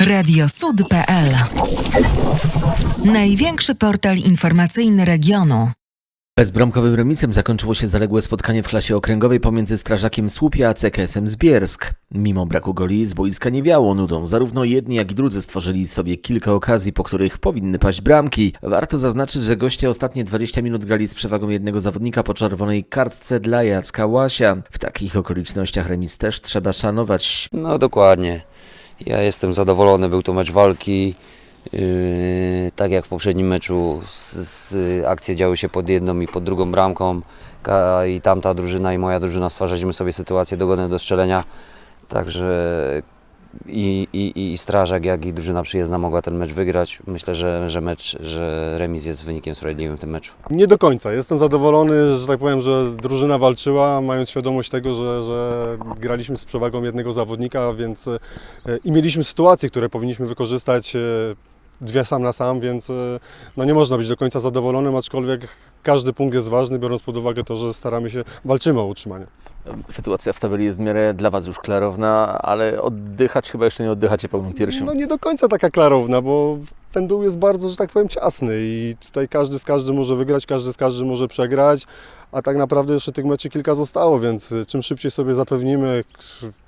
Radiosud.pl Największy portal informacyjny regionu. Bezbramkowym remisem zakończyło się zaległe spotkanie w klasie okręgowej pomiędzy strażakiem Słupia a CKS-em Zbiersk. Mimo braku goli z boiska nie wiało nudą. Zarówno jedni, jak i drudzy stworzyli sobie kilka okazji, po których powinny paść bramki. Warto zaznaczyć, że goście ostatnie 20 minut grali z przewagą jednego zawodnika po czerwonej kartce dla Jacka Łasia. W takich okolicznościach remis też trzeba szanować. No dokładnie. Ja jestem zadowolony, był to mecz walki. Yy, tak jak w poprzednim meczu, z, z, akcje działy się pod jedną i pod drugą bramką. Ka, I tamta drużyna i moja drużyna stwarzaliśmy sobie sytuacje dogodne do strzelenia. Także i, i, i strażak, jak i drużyna przyjezdna mogła ten mecz wygrać. Myślę, że, że mecz, że remis jest wynikiem sprawiedliwym w tym meczu. Nie do końca. Jestem zadowolony, że tak powiem, że drużyna walczyła, mając świadomość tego, że, że graliśmy z przewagą jednego zawodnika, więc e, i mieliśmy sytuacje, które powinniśmy wykorzystać e, dwie sam na sam, więc e, no nie można być do końca zadowolonym, aczkolwiek każdy punkt jest ważny, biorąc pod uwagę to, że staramy się, walczymy o utrzymanie. Sytuacja w tabeli jest w miarę dla Was już klarowna, ale oddychać chyba jeszcze nie oddychacie pełną piersią. No nie do końca taka klarowna, bo ten dół jest bardzo, że tak powiem, ciasny i tutaj każdy z każdym może wygrać, każdy z każdym może przegrać, a tak naprawdę jeszcze tych meczy kilka zostało, więc y, czym szybciej sobie zapewnimy,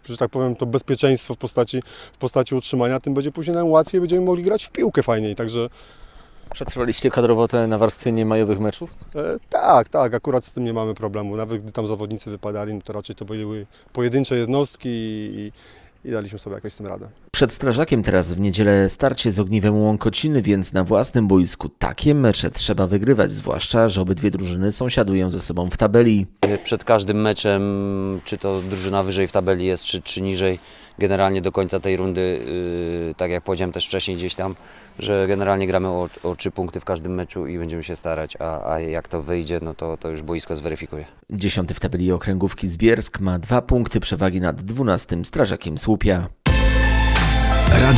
że tak powiem, to bezpieczeństwo w postaci, w postaci utrzymania, tym będzie później nam łatwiej, będziemy mogli grać w piłkę fajniej, także Przetrwaliście kadrowo te nawarstwienie majowych meczów? e, tak, tak, akurat z tym nie mamy problemu, nawet gdy tam zawodnicy wypadali, no to raczej to były pojedyncze jednostki i, i daliśmy sobie jakoś z tym radę. Przed strażakiem teraz w niedzielę starcie z ogniwem Łąkociny, więc na własnym boisku takie mecze trzeba wygrywać, zwłaszcza, że obydwie drużyny sąsiadują ze sobą w tabeli. Przed każdym meczem, czy to drużyna wyżej w tabeli jest, czy, czy niżej, generalnie do końca tej rundy, yy, tak jak powiedziałem też wcześniej gdzieś tam, że generalnie gramy o, o trzy punkty w każdym meczu i będziemy się starać, a, a jak to wyjdzie, no to, to już boisko zweryfikuje. Dziesiąty w tabeli okręgówki Zbiersk ma dwa punkty przewagi nad dwunastym strażakiem Słupia.